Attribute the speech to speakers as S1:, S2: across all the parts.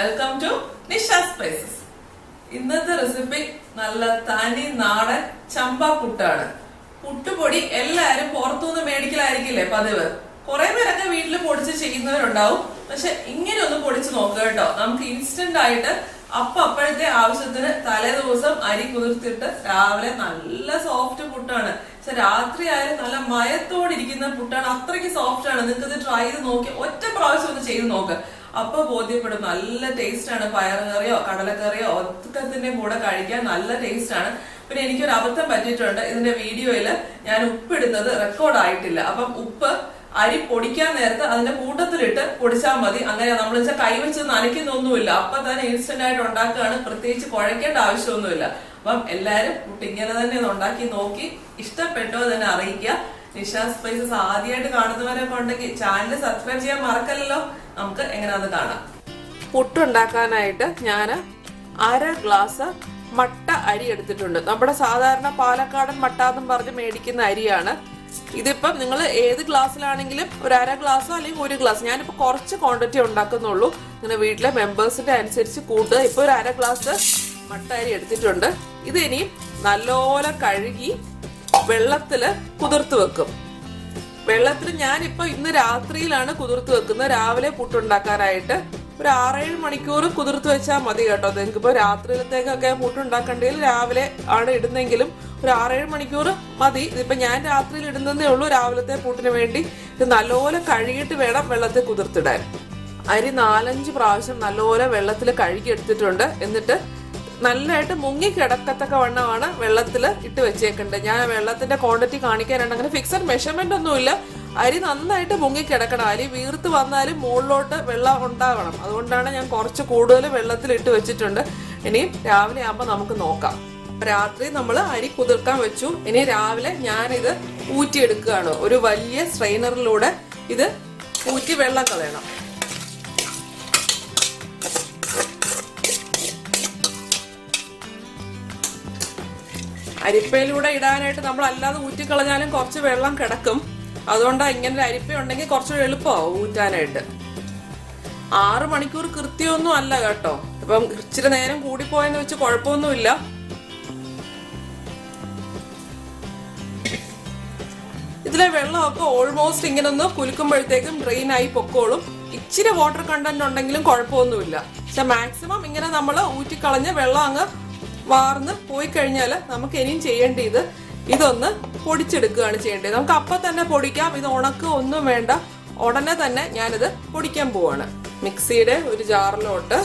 S1: Welcome to Nisha spices ഇന്നത്തെ recipe നല്ല തനി നാടൻ ചമ്പ പുട്ടാണ്. പുട്ടുപൊടി എല്ലാരും പുറത്തുനിന്ന് മേടിക്കലായിരിക്കില്ലേ പതിവ്? കുറെ പേരൊക്കെ വീട്ടിൽ പൊടിച്ച് ചെയ്യുന്നവരുണ്ടാവും. പക്ഷെ ഇങ്ങനെ ഒന്ന് പൊടിച്ച് നോക്കുക കേട്ടോ. നമുക്ക് ഇൻസ്റ്റന്റ് ആയിട്ട് അപ്പൊ അപ്പോഴത്തെ ആവശ്യത്തിന് തലേ ദിവസം അരി കുതിർത്തിട്ട് രാവിലെ നല്ല സോഫ്റ്റ് പുട്ടാണ്. പക്ഷെ രാത്രി ആയാലും നല്ല മയത്തോടിരിക്കുന്ന പുട്ടാണ്. അത്രയ്ക്ക് സോഫ്റ്റ് ആണ്. നിങ്ങൾക്ക് ഇത് ട്രൈ ചെയ്ത് നോക്കി ഒറ്റ പ്രാവശ്യം ഒന്ന് ചെയ്ത് നോക്ക്. അപ്പൊ ബോധ്യപ്പെടും. നല്ല ടേസ്റ്റ് ആണ് പയറുകറിയോ കടലക്കറിയോ ഒക്കത്തിന്റെ കൂടെ കഴിക്കാൻ നല്ല ടേസ്റ്റ് ആണ്. പിന്നെ എനിക്കൊരു അബദ്ധം പറ്റിയിട്ടുണ്ട്. ഇതിന്റെ വീഡിയോയിൽ ഞാൻ ഉപ്പിടുന്നത് റെക്കോർഡ് ആയിട്ടില്ല. അപ്പം ഉപ്പ് അരി പൊടിക്കാൻ നേരത്ത് അതിന്റെ കൂട്ടത്തിലിട്ട് പൊടിച്ചാൽ മതി. അങ്ങനെ നമ്മൾ വെച്ചാൽ കൈവച്ച് നനയ്ക്കുന്നൊന്നുമില്ല. അപ്പൊ തന്നെ ഇൻസ്റ്റന്റ് ആയിട്ട് ഉണ്ടാക്കുകയാണ്. പ്രത്യേകിച്ച് കുഴക്കേണ്ട ആവശ്യമൊന്നുമില്ല. അപ്പം എല്ലാരും ഇങ്ങനെ തന്നെ ഉണ്ടാക്കി നോക്കി. ഇഷ്ടപ്പെട്ടോ തന്നെ അറിയിക്കുക. നിഷ സ്പൈസസ് ആദ്യമായിട്ട് കാണുന്നവരൊക്കെ ഉണ്ടെങ്കിൽ ചാനൽ സബ്സ്ക്രൈബ് ചെയ്യാൻ മറക്കല്ലോ നമുക്ക് എങ്ങനെയാന്ന് കാണാം. പുട്ടുണ്ടാക്കാനായിട്ട് ഞാൻ അര ഗ്ലാസ് മട്ട അരി എടുത്തിട്ടുണ്ട്. നമ്മുടെ സാധാരണ പാലക്കാടൻ മട്ട എന്നും പറഞ്ഞ് മേടിക്കുന്ന അരിയാണ്. ഇതിപ്പം നിങ്ങൾ ഏത് ഗ്ലാസ്സിലാണെങ്കിലും ഒരു അര ഗ്ലാസ് അല്ലെങ്കിൽ ഒരു ഗ്ലാസ് ഞാനിപ്പോൾ കുറച്ച് ക്വാണ്ടിറ്റി ഉണ്ടാക്കുന്നുള്ളൂ. ഇങ്ങനെ വീട്ടിലെ മെമ്പേഴ്സിന്റെ അനുസരിച്ച് കൂട്ടുക. ഇപ്പോൾ ഒരു അര ഗ്ലാസ് മട്ട അരി എടുത്തിട്ടുണ്ട്. ഇത് ഇനിയും നല്ലോലെ കഴുകി വെള്ളത്തിൽ കുതിർത്ത് വെക്കും. വെള്ളത്തിൽ ഞാനിപ്പോ ഇന്ന് രാത്രിയിലാണ് കുതിർത്ത് വെക്കുന്നത്. രാവിലെ പുട്ടുണ്ടാക്കാനായിട്ട് ഒരു ആറേഴ് മണിക്കൂർ കുതിർത്ത് വെച്ചാൽ മതി കേട്ടോ. നിങ്ങൾക്ക് ഇപ്പോൾ രാത്രിയിലത്തേക്കൊക്കെ പുട്ടുണ്ടാക്കണ്ടെങ്കിൽ രാവിലെ ആണ് ഇടുന്നെങ്കിലും ഒരു ആറേഴ് മണിക്കൂർ മതി. ഇതിപ്പൊ ഞാൻ രാത്രിയിൽ ഇടുന്നതേ ഉള്ളൂ. രാവിലത്തെ പുട്ടിന് വേണ്ടി ഇത് നല്ലപോലെ കഴുകിയിട്ട് വേണം വെള്ളത്തിൽ കുതിർത്തിടാൻ. അരി നാലഞ്ച് പ്രാവശ്യം നല്ലപോലെ വെള്ളത്തിൽ കഴുകി എടുത്തിട്ടുണ്ട് എന്നിട്ട് നല്ലതായിട്ട് മുങ്ങി കിടക്കത്തക്ക വണ്ണമാണ് വെള്ളത്തിൽ ഇട്ട് വെച്ചേക്കേണ്ടത് ഞാൻ വെള്ളത്തിന്റെ ക്വാണ്ടിറ്റി കാണിക്കാനാണ് അങ്ങനെ ഫിക്സഡ് മെഷർമെന്റ് ഒന്നുമില്ല. അരി നന്നായിട്ട് മുങ്ങി കിടക്കണം അരി വീർത്ത് വന്നാലും മുകളിലോട്ട് വെള്ളം ഉണ്ടാകണം അതുകൊണ്ടാണ് ഞാൻ കുറച്ച് കൂടുതൽ വെള്ളത്തിൽ ഇട്ട് വെച്ചിട്ടുണ്ട്. ഇനിയും രാവിലെ ആകുമ്പോൾ നമുക്ക് നോക്കാം. രാത്രി നമ്മൾ അരി കുതിർക്കാൻ വെച്ചു. ഇനി രാവിലെ ഞാനിത് ഊറ്റിയെടുക്കുകയാണ്. ഒരു വലിയ സ്ട്രെയിനറിലൂടെ ഇത് ഊറ്റി വെള്ളം കളയണം. അരിപ്പയിലൂടെ ഇടാനായിട്ട് നമ്മൾ അല്ലാതെ ഊറ്റിക്കളഞ്ഞാലും കുറച്ച് വെള്ളം കിടക്കും. അതുകൊണ്ടാണ് ഇങ്ങനെ ഒരു അരിപ്പ ഉണ്ടെങ്കിൽ കുറച്ച് എളുപ്പമാവും ഊറ്റാനായിട്ട്. ആറ് മണിക്കൂർ കൃത്യമൊന്നും അല്ല കേട്ടോ. ഇപ്പം ഇച്ചിരി നേരം കൂടിപ്പോയെന്ന് വെച്ച് കുഴപ്പമൊന്നുമില്ല. ഇതിലെ വെള്ളമൊക്കെ ഓൾമോസ്റ്റ് ഇങ്ങനെ ഒന്ന് കുലുക്കുമ്പോഴത്തേക്കും ഡ്രെയിൻ ആയി പൊക്കോളും. ഇച്ചിരി വാട്ടർ കണ്ടന്റ് ഉണ്ടെങ്കിലും കുഴപ്പമൊന്നുമില്ല. പക്ഷെ മാക്സിമം ഇങ്ങനെ നമ്മൾ ഊറ്റിക്കളഞ്ഞ് വെള്ളം അങ്ങ് വാർന്ന് പോയി കഴിഞ്ഞാൽ നമുക്ക് ഇനിയും ചെയ്യേണ്ടത് ഇതൊന്ന് പൊടിച്ചെടുക്കുകയാണ് ചെയ്യേണ്ടത്. നമുക്ക് അപ്പം തന്നെ പൊടിക്കാം. ഇത് ഉണക്ക് ഒന്നും വേണ്ട. ഉടനെ തന്നെ ഞാനിത് പൊടിക്കാൻ പോവാണ്. മിക്സിയുടെ ഒരു ജാറിലോട്ട്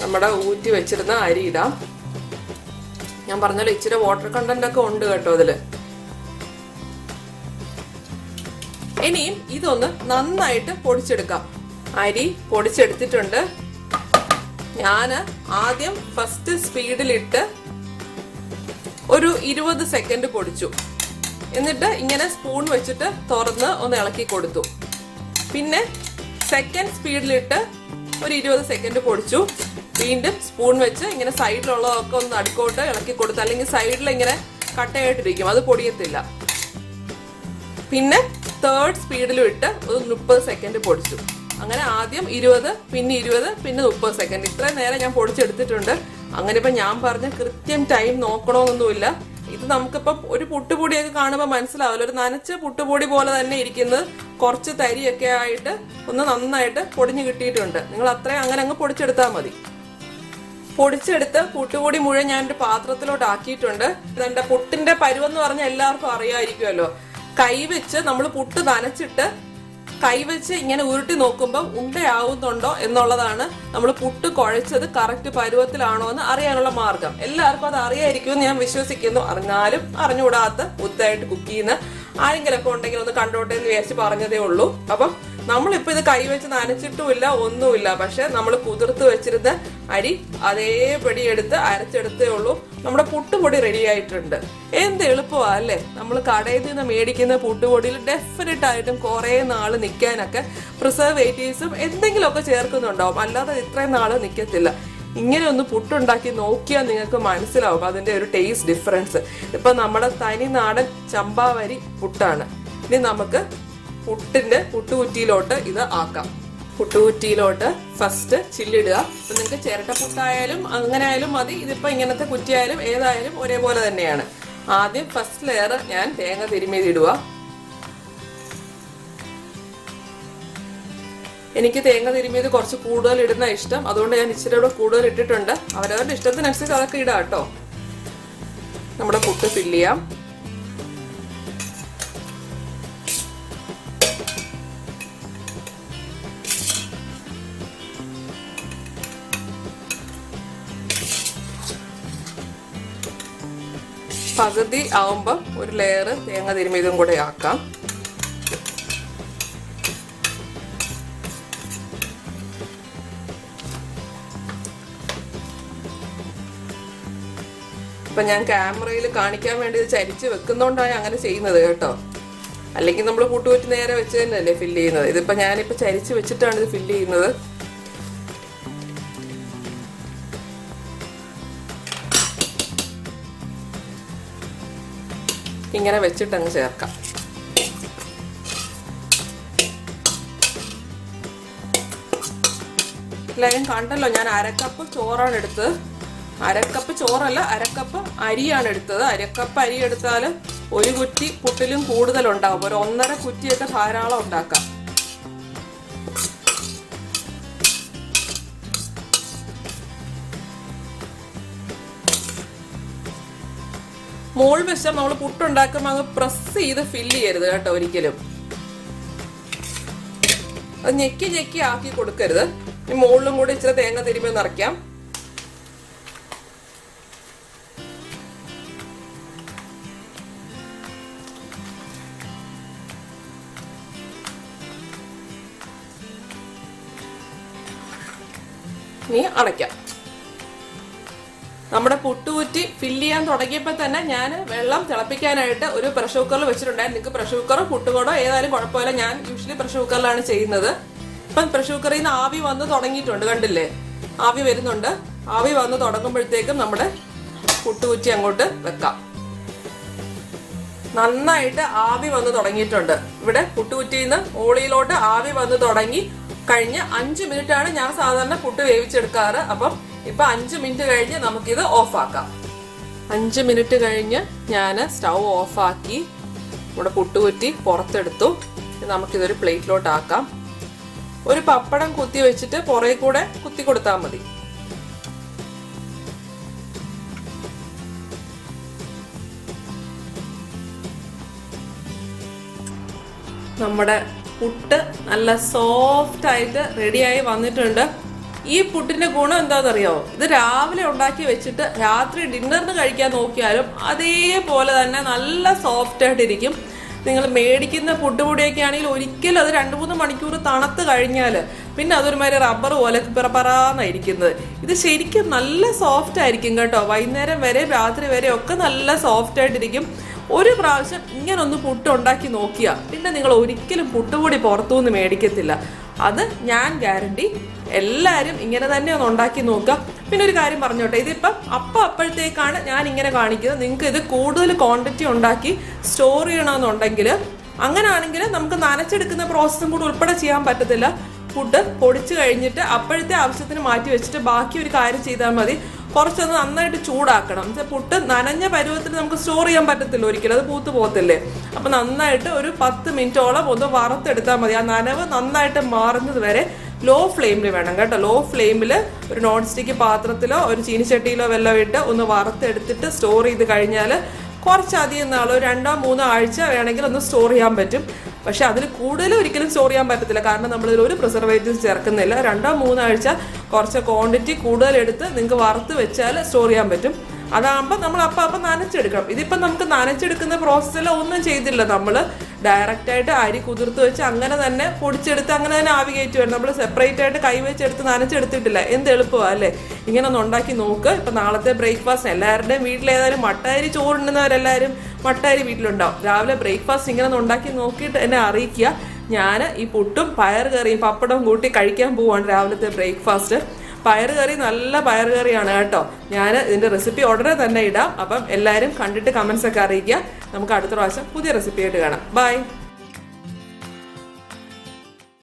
S1: നമ്മുടെ ഊറ്റി വെച്ചിരുന്ന അരി ഇടാം. ഞാൻ പറഞ്ഞല്ലോ ഇച്ചിരി വാട്ടർ കണ്ടന്റ് ഒക്കെ ഉണ്ട് കേട്ടോ അതിൽ ഇനിയും ഇതൊന്ന് നന്നായിട്ട് പൊടിച്ചെടുക്കാം. അരി പൊടിച്ചെടുത്തിട്ടുണ്ട്. ഞാൻ ആദ്യം ഫസ്റ്റ് സ്പീഡിലിട്ട് ഒരു ഇരുപത് സെക്കൻഡ് പൊടിച്ചു. എന്നിട്ട് ഇങ്ങനെ സ്പൂൺ വെച്ചിട്ട് തുറന്ന് ഒന്ന് ഇളക്കി കൊടുത്തു. പിന്നെ സെക്കൻഡ് സ്പീഡിലിട്ട് ഒരു ഇരുപത് സെക്കൻഡ് പൊടിച്ചു. വീണ്ടും സ്പൂൺ വെച്ച് ഇങ്ങനെ സൈഡിലുള്ളതൊക്കെ ഒന്ന് അടുക്കോട്ട് ഇളക്കി കൊടുത്തു അല്ലെങ്കിൽ സൈഡിൽ ഇങ്ങനെ കട്ടയായിട്ടിരിക്കും അത് പൊടിയത്തില്ല. പിന്നെ തേർഡ് സ്പീഡിലും ഇട്ട് ഒരു മുപ്പത് സെക്കൻഡ് പൊടിച്ചു. അങ്ങനെ ആദ്യം ഇരുപത് പിന്നെ ഇരുപത് പിന്നെ മുപ്പത് സെക്കൻഡ് ഇത്രയും നേരം ഞാൻ പൊടിച്ചെടുത്തിട്ടുണ്ട്. അങ്ങനെ ഇപ്പം ഞാൻ പറഞ്ഞ കൃത്യം ടൈം നോക്കണമെന്നൊന്നുമില്ല ഇത് നമുക്കിപ്പം ഒരു പുട്ടുപൊടിയൊക്കെ കാണുമ്പോൾ മനസ്സിലാവില്ല. ഒരു നനച്ച പുട്ടുപൊടി പോലെ തന്നെ ഇരിക്കുന്നത്. കുറച്ച് തരിയൊക്കെ ആയിട്ട് ഒന്ന് നന്നായിട്ട് പൊടിഞ്ഞു കിട്ടിയിട്ടുണ്ട്. നിങ്ങൾ അത്രയും അങ്ങനെ അങ്ങ് പൊടിച്ചെടുത്താൽ മതി. പൊടിച്ചെടുത്ത് പുട്ടുപൊടി മുഴുവൻ ഞാൻ ഒരു പാത്രത്തിലോട്ട് ആക്കിയിട്ടുണ്ട്. ഇതെന്റെ പുട്ടിന്റെ പരുവെന്ന് പറഞ്ഞാൽ എല്ലാവർക്കും അറിയാമായിരിക്കുമല്ലോ കൈവച്ച് നമ്മൾ പുട്ട് നനച്ചിട്ട് കൈവച്ച് ഇങ്ങനെ ഉരുട്ടി നോക്കുമ്പോൾ ഉണ്ടയാവുന്നുണ്ടോ എന്നുള്ളതാണ് നമ്മൾ പുട്ട് കുഴച്ചത് കറക്റ്റ് പരുവത്തിലാണോ എന്ന് അറിയാനുള്ള മാർഗം. എല്ലാവർക്കും അത് അറിയായിരിക്കുമെന്ന് ഞാൻ വിശ്വസിക്കുന്നു. അറിഞ്ഞാലും അറിഞ്ഞുകൂടാത്ത ബുദ്ധായിട്ട് കുക്ക് ചെയ്യുന്ന ആരെങ്കിലൊക്കെ ഉണ്ടെങ്കിൽ ഒന്ന് കണ്ടോട്ടെ എന്ന് വിചാരിച്ച് പറഞ്ഞതേ ഉള്ളൂ. അപ്പം നമ്മളിപ്പോ ഇത് കൈവച്ച് നനച്ചിട്ടുമില്ല ഒന്നുമില്ല. പക്ഷെ നമ്മൾ കുതിർത്ത് വെച്ചിരുന്ന അരി അതേപടി എടുത്ത് അരച്ചെടുത്തേ ഉള്ളൂ. നമ്മുടെ പുട്ടുപൊടി റെഡി ആയിട്ടുണ്ട്. എന്ത് എളുപ്പമാ അല്ലേ? നമ്മൾ കടയിൽ നിന്ന് മേടിക്കുന്ന പുട്ടുപൊടിയിൽ ഡെഫിനറ്റ് ആയിട്ടും കുറേ നാൾ നിൽക്കാനൊക്കെ പ്രിസർവേറ്റീവ്സും എന്തെങ്കിലുമൊക്കെ ചേർക്കുന്നുണ്ടാവും അല്ലാതെ ഇത്രയും നാൾ നിൽക്കത്തില്ല ഇങ്ങനെ ഒന്ന് പുട്ടുണ്ടാക്കി നോക്കിയാൽ നിങ്ങൾക്ക് മനസ്സിലാവും അതിന്റെ ഒരു ടേസ്റ്റ് ഡിഫറൻസ് ഇപ്പൊ നമ്മുടെ തനി നാടൻ ചമ്പാവരി പുട്ടാണ്. ഇനി നമുക്ക് പുട്ടിന്റെ പുട്ടുകുറ്റിയിലോട്ട് ഇത് ആക്കാം. പുട്ടുകുറ്റിയിലോട്ട് ഫസ്റ്റ് ചില്ലിടുക. അപ്പം നിങ്ങൾക്ക് ചിരട്ട പുട്ടായാലും അങ്ങനെ ആയാലും മതി. ഇതിപ്പോൾ ഇങ്ങനത്തെ കുറ്റിയായാലും ഏതായാലും ഒരേപോലെ തന്നെയാണ്. ആദ്യം ഫസ്റ്റ് ലെയർ ഞാൻ തേങ്ങ തിരുമ്മിയതിടുക എനിക്ക് തേങ്ങ തിരുമ്മിയത് കുറച്ച് കൂടുതൽ ഇടുന്ന ഇഷ്ടം. അതുകൊണ്ട് ഞാൻ ഇച്ചിരി കൂടെ കൂടുതൽ ഇട്ടിട്ടുണ്ട്. അവരവരുടെ ഇഷ്ടത്തിനനുസരിച്ച് അതൊക്കെ ഇടാം കേട്ടോ. നമ്മുടെ പുട്ട് ഫില്ല് ചെയ്യാം. പകുതി ആവുമ്പോൾ ഒരു ലെയർ തേങ്ങ തിരുമ്മിയതും കൂടെ ആക്കാം. ഇപ്പൊ ഞാൻ ക്യാമറയിൽ കാണിക്കാൻ വേണ്ടി ചരിച്ച് വെക്കുന്നോണ്ടാണ് അങ്ങനെ ചെയ്യുന്നത് കേട്ടോ. അല്ലെങ്കിൽ നമ്മൾ കൂട്ടുപറ്റി നേരെ വെച്ച് തന്നെയല്ലേ ഫില്ല് ചെയ്യുന്നത്. ഇതിപ്പോ ഞാനിപ്പോ ചരിച്ച് വെച്ചിട്ടാണ് ഇത് ഫില്ല് ചെയ്യുന്നത്. ഇങ്ങനെ വെച്ചിട്ട് അങ്ങ് ചേർക്കാം. എല്ലാവരും കണ്ടല്ലോ ഞാൻ അരക്കപ്പ് ചോറാണ് എടുത്തത് അരക്കപ്പ് ചോറല്ല അരക്കപ്പ് അരിയാണ് എടുത്തത്. അരക്കപ്പ് അരി എടുത്താൽ ഒരു കുറ്റി പുട്ടിലും കൂടുതൽ ഉണ്ടാവും ഒരു ഒന്നര കുറ്റിയൊക്കെ ധാരാളം ഉണ്ടാക്കാം. മോൾ വശം നമ്മൾ പുട്ടുണ്ടാക്കുമ്പോൾ അങ്ങ് പ്രസ് ചെയ്ത് ഫില്ല് ചെയ്യരുത് കേട്ടോ ഒരിക്കലും. അത് ഞെക്കി ഞെക്കി ആക്കി കൊടുക്കരുത്. ഈ മുകളിലും കൂടെ ഇച്ചിരി തേങ്ങ തിരുമ്പി നിറയ്ക്കാം ഇനി അടയ്ക്കാം. നമ്മുടെ പുട്ടുകുറ്റി ഫില്ല് ചെയ്യാൻ തുടങ്ങിയപ്പോൾ തന്നെ ഞാൻ വെള്ളം തിളപ്പിക്കാനായിട്ട് ഒരു പ്രഷർ കുക്കറിൽ വെച്ചിട്ടുണ്ടായിരുന്നു. നിങ്ങൾക്ക് പ്രഷർ കുക്കറോ പുട്ടുകൂടോ ഏതായാലും കുഴപ്പമില്ല. ഞാൻ യൂഷ്വലി പ്രഷർ കുക്കറിലാണ് ചെയ്യുന്നത്. ഇപ്പം പ്രഷർ കുക്കറിൽ നിന്ന് ആവി വന്ന് തുടങ്ങിയിട്ടുണ്ട് കണ്ടില്ലേ? ആവി വരുന്നുണ്ട്. ആവി വന്ന് തുടങ്ങുമ്പോഴത്തേക്കും നമ്മുടെ പുട്ടുകുറ്റി അങ്ങോട്ട് വെക്കാം. നന്നായിട്ട് ആവി വന്ന് തുടങ്ങിയിട്ടുണ്ട്. ഇവിടെ പുട്ടുകുറ്റിയിൽ നിന്ന് ഓളിയിലോട്ട് ആവി വന്ന് തുടങ്ങി കഴിഞ്ഞ് അഞ്ച് മിനിറ്റാണ് ഞാൻ സാധാരണ പുട്ട് വേവിച്ചെടുക്കാറ്. അപ്പം ഇപ്പൊ അഞ്ച് മിനിറ്റ് കഴിഞ്ഞ് നമുക്കിത് ഓഫാക്കാം. അഞ്ച് മിനിറ്റ് കഴിഞ്ഞ് ഞാൻ സ്റ്റൗ ഓഫാക്കി നമ്മുടെ പുട്ടുകുറ്റി പുറത്തെടുത്തു. നമുക്കിതൊരു പ്ലേറ്റിലോട്ടാക്കാം. ഒരു പപ്പടം കുത്തി വെച്ചിട്ട് പുറകെ കൂടെ കുത്തി കൊടുത്താൽ മതി. നമ്മുടെ പുട്ട് നല്ല സോഫ്റ്റ് ആയിട്ട് റെഡിയായി വന്നിട്ടുണ്ട്. ഈ പുട്ടിന്റെ ഗുണം എന്താണെന്നറിയോ ഇത് രാവിലെ ഉണ്ടാക്കി വെച്ചിട്ട് രാത്രി ഡിന്നറിന് കഴിക്കാൻ നോക്കിയാലും അതേപോലെ തന്നെ നല്ല സോഫ്റ്റ് ആയിട്ട് ആയിട്ടിരിക്കും. നിങ്ങൾ മേടിക്കുന്ന ഫുഡ് പുട്ടുപൊടിയൊക്കെ ആണെങ്കിൽ ഒരിക്കലും അത് രണ്ട് മൂന്ന് മണിക്കൂർ തണുത്ത് കഴിഞ്ഞാൽ പിന്നെ അതൊരുമാതിരി റബ്ബർ പോലെ പിറപ്പറാന്നായിരിക്കുന്നത് ഇത് ശരിക്കും നല്ല സോഫ്റ്റ് ആയിരിക്കും കേട്ടോ. വൈകുന്നേരം വരെ രാത്രി വരെ ഒക്കെ നല്ല സോഫ്റ്റ് ആയിട്ടിരിക്കും. ഒരു പ്രാവശ്യം ഇങ്ങനെ ഒന്ന് പുട്ട് ഉണ്ടാക്കി നോക്കിയാൽ പിന്നെ നിങ്ങൾ ഒരിക്കലും പുട്ടുപൊടി പുറത്തുനിന്ന് മേടിക്കത്തില്ല. അത് ഞാൻ ഗ്യാരണ്ടി എല്ലാവരും ഇങ്ങനെ തന്നെ ഒന്ന് ഉണ്ടാക്കി നോക്കുക. പിന്നെ ഒരു കാര്യം പറഞ്ഞോട്ടെ ഇതിപ്പം അപ്പം അപ്പോഴത്തേക്കാണ് ഞാൻ ഇങ്ങനെ കാണിക്കുന്നത്. നിങ്ങൾക്ക് ഇത് കൂടുതൽ ക്വാണ്ടിറ്റി ഉണ്ടാക്കി സ്റ്റോർ ചെയ്യണമെന്നുണ്ടെങ്കിൽ അങ്ങനെയാണെങ്കിൽ നമുക്ക് നനച്ചെടുക്കുന്ന പ്രോസസ്സും കൂടി ഉൾപ്പെടെ ചെയ്യാൻ പറ്റത്തില്ല. ഫുഡ് പൊടിച്ചു കഴിഞ്ഞിട്ട് അപ്പോഴത്തെ ആവശ്യത്തിന് മാറ്റി വെച്ചിട്ട് ബാക്കി ഒരു കാര്യം ചെയ്താൽ മതി. കുറച്ചൊന്ന് നന്നായിട്ട് ചൂടാക്കണം. പുട്ട് നനഞ്ഞ പരുവത്തിൽ നമുക്ക് സ്റ്റോർ ചെയ്യാൻ പറ്റത്തില്ല ഒരിക്കലും. അത് പൂത്ത് പോകത്തില്ലേ? അപ്പം നന്നായിട്ട് ഒരു പത്ത് മിനിറ്റോളം ഒന്ന് വറുത്തെടുത്താൽ മതി. ആ നനവ് നന്നായിട്ട് മാറുന്നത് വരെ ലോ ഫ്ലെയിമിൽ വേണം കേട്ടോ. ലോ ഫ്ലെയിമിൽ ഒരു നോൺ സ്റ്റിക്ക് പാത്രത്തിലോ ഒരു ചീനിച്ചട്ടിയിലോ വെള്ളം ഇട്ട് ഒന്ന് വറുത്തെടുത്തിട്ട് സ്റ്റോർ ചെയ്ത് കഴിഞ്ഞാൽ കുറച്ചധികം ഒരു രണ്ടോ മൂന്നോ ആഴ്ച വേണമെങ്കിൽ ഒന്ന് സ്റ്റോർ ചെയ്യാൻ പറ്റും. പക്ഷെ അതിൽ കൂടുതൽ ഒരിക്കലും സ്റ്റോർ ചെയ്യാൻ പറ്റത്തില്ല. കാരണം നമ്മളിതിൽ ഒരു പ്രിസർവേറ്റീവ്സ് ചേർക്കുന്നില്ല. രണ്ടോ മൂന്നോ ആഴ്ച കുറച്ച് ക്വാണ്ടിറ്റി കൂടുതൽ എടുത്ത് നിങ്ങൾക്ക് വറുത്ത് വെച്ചാൽ സ്റ്റോർ ചെയ്യാൻ പറ്റും. അതാകുമ്പോൾ നമ്മൾ അപ്പം അപ്പം നനച്ചെടുക്കണം. ഇതിപ്പം നമുക്ക് നനച്ചെടുക്കുന്ന പ്രോസസ്സിൽ ഒന്നും ചെയ്തില്ല നമ്മൾ. ഡയറക്റ്റായിട്ട് അരി കുതിർത്ത് വെച്ച് അങ്ങനെ തന്നെ പൊടിച്ചെടുത്ത് അങ്ങനെ തന്നെ ആവി കയറ്റി വരും നമ്മൾ സെപ്പറേറ്റ് ആയിട്ട് കൈവച്ചെടുത്ത് നനച്ചെടുത്തിട്ടില്ല. എന്ത് എളുപ്പമാണ് അല്ലേ? ഇങ്ങനെ ഒന്ന് ഉണ്ടാക്കി നോക്ക്. ഇപ്പം നാളത്തെ ബ്രേക്ക്ഫാസ്റ്റ് എല്ലാവരുടെയും വീട്ടിലേതായാലും മട്ടയരി ചോറുണ്ടുന്നവരെല്ലാവരും മട്ടയരി വീട്ടിലുണ്ടാവും. രാവിലെ ബ്രേക്ക്ഫാസ്റ്റ് ഇങ്ങനെ ഒന്ന് ഉണ്ടാക്കി നോക്കിയിട്ട് എന്നെ അറിയിക്കുക. ഞാൻ ഈ പുട്ടും പയർ കറിയും പപ്പടവും കൂട്ടി കഴിക്കാൻ പോവാണ് രാവിലത്തെ ബ്രേക്ക്ഫാസ്റ്റ് പയർ കറി നല്ല പയർ കറിയാണ് കേട്ടോ. ഞാൻ ഇതിന്റെ റെസിപ്പി ഉടനെ തന്നെ ഇടാം. അപ്പം എല്ലാവരും കണ്ടിട്ട് കമൻസ് ഒക്കെ അറിയിക്കുക. നമുക്ക് അടുത്ത പ്രാവശ്യം പുതിയ റെസിപ്പിയായിട്ട് കാണാം. ബൈ